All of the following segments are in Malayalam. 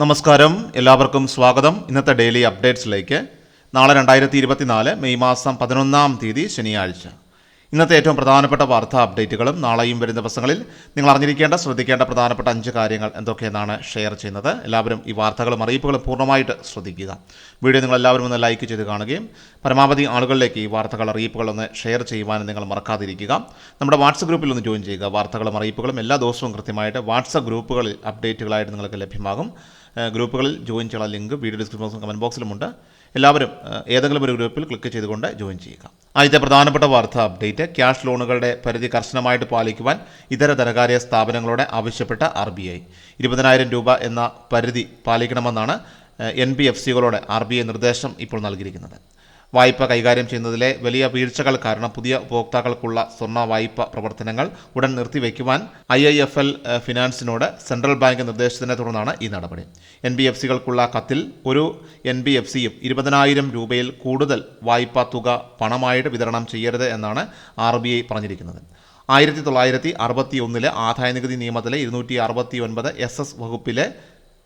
നമസ്കാരം. എല്ലാവർക്കും സ്വാഗതം. ഇന്നത്തെ ഡെയിലി അപ്ഡേറ്റ്സിലേക്ക്. നാളെ രണ്ടായിരത്തി ഇരുപത്തിനാല് മെയ് മാസം പതിനൊന്നാം തീയതി ശനിയാഴ്ച. ഇന്നത്തെ ഏറ്റവും പ്രധാനപ്പെട്ട വാർത്താ അപ്ഡേറ്റുകളും നാളെയും വരുന്ന ദിവസങ്ങളിൽ നിങ്ങൾ അറിഞ്ഞിരിക്കേണ്ട ശ്രദ്ധിക്കേണ്ട പ്രധാനപ്പെട്ട അഞ്ച് കാര്യങ്ങൾ എന്തൊക്കെയെന്നാണ് ഷെയർ ചെയ്യുന്നത്. എല്ലാവരും ഈ വാർത്തകളും അറിയിപ്പുകളും പൂർണമായിട്ട് ശ്രദ്ധിക്കുക. വീഡിയോ നിങ്ങൾ എല്ലാവരും ഒന്ന് ലൈക്ക് ചെയ്ത് കാണുകയും പരമാവധി ആളുകളിലേക്ക് ഈ വാർത്തകൾ അറിയിപ്പുകൾ ഒന്ന് ഷെയർ ചെയ്യുവാനും നിങ്ങൾ മറക്കാതിരിക്കുക. നമ്മുടെ വാട്സപ്പ് ഗ്രൂപ്പിൽ ഒന്ന് ജോയിൻ ചെയ്യുക. വാർത്തകളും അറിയിപ്പുകളും എല്ലാ ദിവസവും കൃത്യമായിട്ട് വാട്സപ്പ് ഗ്രൂപ്പുകളിൽ അപ്ഡേറ്റുകളായിട്ട് നിങ്ങൾക്ക് ലഭ്യമാകും. ഗ്രൂപ്പുകളിൽ ജോയിൻ ചെയ്യാനുള്ള ലിങ്ക് വീഡിയോ ഡിസ്ക്രിപ്ഷൻ ബോക്സും കമന്റ് ബോക്സിലുമുണ്ട്. എല്ലാവരും ഏതെങ്കിലും ഒരു ഗ്രൂപ്പിൽ ക്ലിക്ക് ചെയ്തുകൊണ്ട് ജോയിൻ ചെയ്യുക. ആദ്യത്തെ പ്രധാനപ്പെട്ട വാർത്താ അപ്ഡേറ്റ് ക്യാഷ് ലോണുകളുടെ പരിധി കർശനമായിട്ട് പാലിക്കുവാൻ ഇതര ധനകാര്യ സ്ഥാപനങ്ങളോട് ആവശ്യപ്പെട്ട ആർ ബി ഐ. ഇരുപതിനായിരം രൂപ എന്ന പരിധി പാലിക്കണമെന്നാണ് എൻ ബി എഫ് സികളോട് ആർ ബി ഐ നിർദ്ദേശം ഇപ്പോൾ നൽകിയിരിക്കുന്നത്. വായ്പ കൈകാര്യം ചെയ്യുന്നതിലെ വലിയ വീഴ്ചകൾ കാരണം പുതിയ ഉപഭോക്താക്കൾക്കുള്ള സ്വർണ വായ്പ പ്രവർത്തനങ്ങൾ ഉടൻ നിർത്തിവെക്കുവാൻ ഐ ഐ എഫ് എൽ ഫിനാൻസിനോട് സെൻട്രൽ ബാങ്ക് നിർദ്ദേശത്തിനെ തുടർന്നാണ് ഈ നടപടി. എൻ ബി എഫ് സികൾക്കുള്ള കത്തിൽ ഒരു എൻ ബി എഫ് സിയും ഇരുപതിനായിരം രൂപയിൽ കൂടുതൽ വായ്പാ തുക പണമായിട്ട് വിതരണം ചെയ്യരുത് എന്നാണ് ആർ ബി ഐ പറഞ്ഞിരിക്കുന്നത്. ആയിരത്തി തൊള്ളായിരത്തി അറുപത്തി ഒന്നിലെ ആദായനികുതി നിയമത്തിലെ ഇരുന്നൂറ്റി അറുപത്തി ഒൻപത് എസ് എസ് വകുപ്പിലെ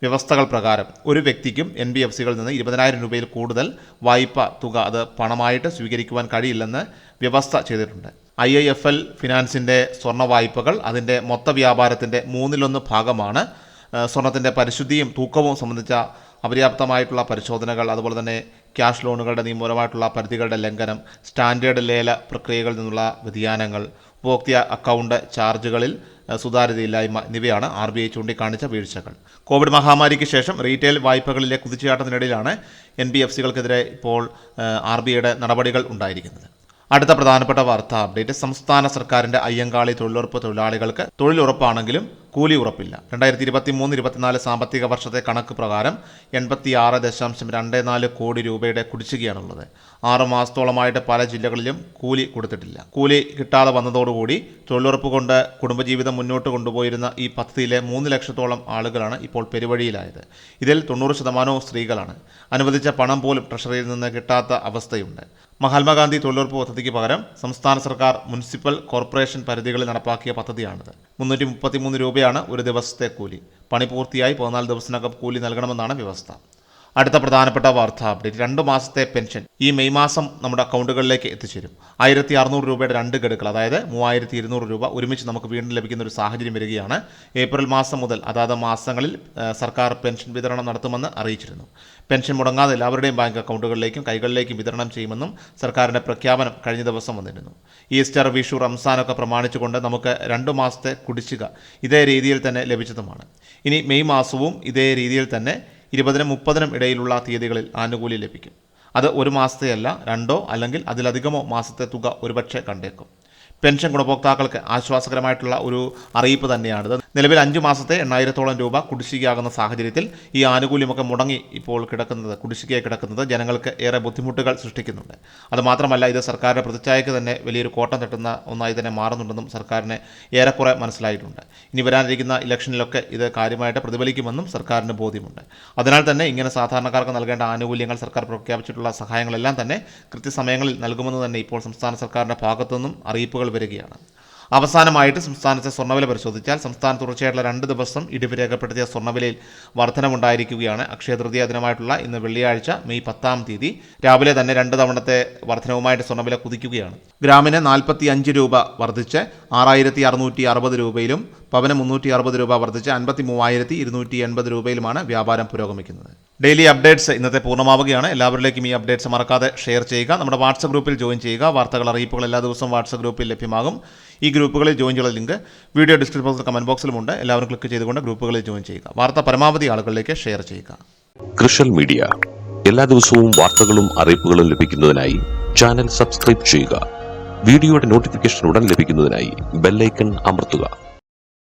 വ്യവസ്ഥകൾ പ്രകാരം ഒരു വ്യക്തിക്കും എൻ ബി എഫ് സികളിൽ നിന്ന് ഇരുപതിനായിരം രൂപയിൽ കൂടുതൽ വായ്പ തുക അത് പണമായിട്ട് സ്വീകരിക്കുവാൻ കഴിയില്ലെന്ന് വ്യവസ്ഥ ചെയ്തിട്ടുണ്ട്. ഐ ഐ എഫ് എൽ ഫിനാൻസിന്റെ സ്വർണ വായ്പകൾ അതിന്റെ മൊത്ത വ്യാപാരത്തിന്റെ മൂന്നിലൊന്ന് ഭാഗമാണ്. സ്വർണത്തിന്റെ പരിശുദ്ധിയും തൂക്കവും സംബന്ധിച്ച അപര്യാപ്തമായിട്ടുള്ള പരിശോധനകൾ അതുപോലെ തന്നെ ക്യാഷ് ലോണുകളുടെ നിയമപരമായിട്ടുള്ള പരിധികളുടെ ലംഘനം സ്റ്റാൻഡേർഡ് ലേല പ്രക്രിയകളിൽ നിന്നുള്ള വ്യതിയാനങ്ങൾ ഉപഭോക്തൃ അക്കൗണ്ട് ചാർജുകളിൽ സുതാര്യതയില്ലായ്മ എന്നിവയാണ് ആർ ബി ഐ ചൂണ്ടിക്കാണിച്ച വീഴ്ചകൾ. കോവിഡ് മഹാമാരിക്ക് ശേഷം റീറ്റെയിൽ വായ്പകളിലെ കുതിച്ചുചാട്ടത്തിനിടയിലാണ് എൻ ബി എഫ് സികൾക്കെതിരെ ഇപ്പോൾ ആർ ബി ഐയുടെ നടപടികൾ ഉണ്ടായിരിക്കുന്നത്. അടുത്ത പ്രധാനപ്പെട്ട വാർത്താ അപ്ഡേറ്റ് സംസ്ഥാന സർക്കാരിന്റെ അയ്യങ്കാളി തൊഴിലുറപ്പ് തൊഴിലാളികൾക്ക് തൊഴിലുറപ്പാണെങ്കിലും കൂലി ഉറപ്പില്ല. രണ്ടായിരത്തി ഇരുപത്തി മൂന്ന് ഇരുപത്തിനാല് സാമ്പത്തിക വർഷത്തെ കണക്ക് പ്രകാരം എൺപത്തി ആറ് ദശാംശം രണ്ട് നാല് കോടി രൂപയുടെ കുടിശ്ശികയാണുള്ളത്. ആറ് മാസത്തോളമായിട്ട് പല ജില്ലകളിലും കൂലി കൊടുത്തിട്ടില്ല. കൂലി കിട്ടാതെ വന്നതോടുകൂടി തൊഴിലുറപ്പ് കൊണ്ട് കുടുംബജീവിതം മുന്നോട്ട് കൊണ്ടുപോയിരുന്ന ഈ പദ്ധതിയിലെ മൂന്ന് ലക്ഷത്തോളം ആളുകളാണ് ഇപ്പോൾ പെരുവഴിയിലായത്. ഇതിൽ തൊണ്ണൂറ് ശതമാനവും സ്ത്രീകളാണ്. അനുവദിച്ച പണം പോലും ട്രഷറിയിൽ നിന്ന് കിട്ടാത്ത അവസ്ഥയുണ്ട്. മഹാത്മാഗാന്ധി തൊഴിലുറപ്പ് പദ്ധതിക്ക് പകരം സംസ്ഥാന സർക്കാർ മുനിസിപ്പൽ കോർപ്പറേഷൻ പരിധികളിൽ നടപ്പാക്കിയ പദ്ധതിയാണിത്. മുന്നൂറ്റി മുപ്പത്തിമൂന്ന് രൂപയാണ് ഒരു ദിവസത്തെ കൂലി. പണി പൂർത്തിയായി പതിനാല് ദിവസത്തിനകം കൂലി നൽകണമെന്നാണ് വ്യവസ്ഥ. അടുത്ത പ്രധാനപ്പെട്ട വാർത്താ അപ്ഡേറ്റ് രണ്ട് മാസത്തെ പെൻഷൻ ഈ മെയ് മാസം നമ്മുടെ അക്കൗണ്ടുകളിലേക്ക് എത്തിച്ചേരും. ആയിരത്തി അറുന്നൂറ് രൂപയുടെ രണ്ട് ഗഡുക്കൾ അതായത് മൂവായിരത്തി ഇരുന്നൂറ് രൂപ ഒരുമിച്ച് നമുക്ക് വീണ്ടും ലഭിക്കുന്ന ഒരു സാഹചര്യം വരികയാണ്. ഏപ്രിൽ മാസം മുതൽ അതാത് മാസങ്ങളിൽ സർക്കാർ പെൻഷൻ വിതരണം നടത്തുമെന്ന് അറിയിച്ചിരുന്നു. പെൻഷൻ മുടങ്ങാതെ എല്ലാവരുടെയും ബാങ്ക് അക്കൗണ്ടുകളിലേക്കും കൈകളിലേക്കും വിതരണം ചെയ്യുമെന്നും സർക്കാരിന്റെ പ്രഖ്യാപനം കഴിഞ്ഞ ദിവസം വന്നിരുന്നു. ഈസ്റ്റർ വിഷു റംസാനൊക്കെ പ്രമാണിച്ചുകൊണ്ട് നമുക്ക് രണ്ട് മാസത്തെ കുടിശ്ശിക ഇതേ രീതിയിൽ തന്നെ ലഭിച്ചതുമാണ്. ഇനി മെയ് മാസവും ഇതേ രീതിയിൽ തന്നെ ഇരുപതിനും മുപ്പതിനും ഇടയിലുള്ള തീയതികളിൽ ആനുകൂല്യം ലഭിക്കും. അത് ഒരു മാസത്തെയല്ല രണ്ടോ അല്ലെങ്കിൽ അതിലധികമോ മാസത്തെ തുക ഒരുപക്ഷെ കണ്ടേക്കും. പെൻഷൻ ഗുണഭോക്താക്കൾക്ക് ആശ്വാസകരമായിട്ടുള്ള ഒരു അറിയിപ്പ് തന്നെയാണിത് നിലവിൽ അഞ്ച് മാസത്തെ എണ്ണായിരത്തോളം രൂപ കുടിശ്ശികയാകുന്ന സാഹചര്യത്തിൽ ഈ ആനുകൂല്യമൊക്കെ മുടങ്ങി ഇപ്പോൾ കിടക്കുന്നത് കുടിശ്ശികയായി കിടക്കുന്നത് ജനങ്ങൾക്ക് ഏറെ ബുദ്ധിമുട്ടുകൾ സൃഷ്ടിക്കുന്നുണ്ട്. അതുമാത്രമല്ല ഇത് സർക്കാരിന്റെ പ്രതിച്ഛായക്ക് തന്നെ വലിയൊരു കോട്ടം തട്ടുന്ന ഒന്നായി തന്നെ മാറുന്നുണ്ടെന്നും സർക്കാരിന് ഏറെക്കുറെ മനസ്സിലായിട്ടുണ്ട്. ഇനി വരാനിരിക്കുന്ന ഇലക്ഷനിലൊക്കെ ഇത് കാര്യമായിട്ട് പ്രതിഫലിക്കുമെന്നും സർക്കാരിന് ബോധ്യമുണ്ട്. അതിനാൽ തന്നെ ഇങ്ങനെ സാധാരണക്കാർക്ക് നൽകേണ്ട ആനുകൂല്യങ്ങൾ സർക്കാർ പ്രഖ്യാപിച്ചിട്ടുള്ള സഹായങ്ങളെല്ലാം തന്നെ കൃത്യസമയങ്ങളിൽ നൽകുമെന്ന് തന്നെ ഇപ്പോൾ സംസ്ഥാന സർക്കാരിന്റെ ഭാഗത്തുനിന്നും അറിയിപ്പുകൾ വരികയാണ്. അവസാനമായിട്ട് സംസ്ഥാനത്തെ സ്വർണവില പരിശോധിച്ചാൽ സംസ്ഥാനം തുടർച്ചയായിട്ടുള്ള രണ്ട് ദിവസം ഇടിവ് രേഖപ്പെടുത്തിയ സ്വർണവിലയിൽ വർധനമുണ്ടായിരിക്കുകയാണ് അക്ഷയ തൃതീയ ദിനമായിട്ടുള്ള ഇന്ന് വെള്ളിയാഴ്ച മെയ് പത്താം തീയതി രാവിലെ തന്നെ രണ്ട് തവണത്തെ വർധനവുമായിട്ട് സ്വർണവില കുതിക്കുകയാണ്. ഗ്രാമിന് നാൽപ്പത്തി അഞ്ച് രൂപ വർദ്ധിച്ച് ആറായിരത്തി അറുന്നൂറ്റി അറുപത് രൂപയിലും പവന് മുന്നൂറ്റി അറുപത് രൂപ വർദ്ധിച്ച് അൻപത്തി മൂവായിരത്തി ഇരുന്നൂറ്റി എൺപത് രൂപയിലുമാണ് വ്യാപാരം പുരോഗമിക്കുന്നത്. ഡെയിലി അപ്ഡേറ്റ്സ് ഇന്നത്തെ പൂർണമാവുകയാണ്. എല്ലാവരിലേക്കും ഈ അപ്ഡേറ്റ്സ് മറക്കാതെ ഷെയർ ചെയ്യുക. നമ്മുടെ വാട്സപ്പ് ഗ്രൂപ്പിൽ ജോയിൻ ചെയ്യുക. വാർത്തകൾ അറിയിപ്പുകൾ എല്ലാ ദിവസവും വാട്സപ്പ് ഗ്രൂപ്പിൽ ലഭ്യമാകും. ഈ ഗ്രൂപ്പുകളിൽ ജോയിൻ ചെയ്യുന്ന ലിങ്ക് വീഡിയോ ഡിസ്ക്രിപ്ഷൻ ബോക്സിൽ കമന്റ് ബോക്സിലുമുണ്ട് എല്ലാവരും ക്ലിക്ക് ചെയ്തുകൊണ്ട് ഗ്രൂപ്പുകളിൽ ജോയിൻ ചെയ്യുക. വാർത്ത പരമാവധി ആളുകളിലേക്ക് ഷെയർ ചെയ്യുക. കൃഷൽ മീഡിയ. എല്ലാ ദിവസവും വാർത്തകളും അറിയിപ്പുകളും ലഭിക്കുന്നതിനായി ചാനൽ സബ്സ്ക്രൈബ് ചെയ്യുക. വീഡിയോയുടെ നോട്ടിഫിക്കേഷൻ ഉടൻ ലഭിക്കുന്നതിനായി ബെല്ലൈക്കൺ അമർത്തുക.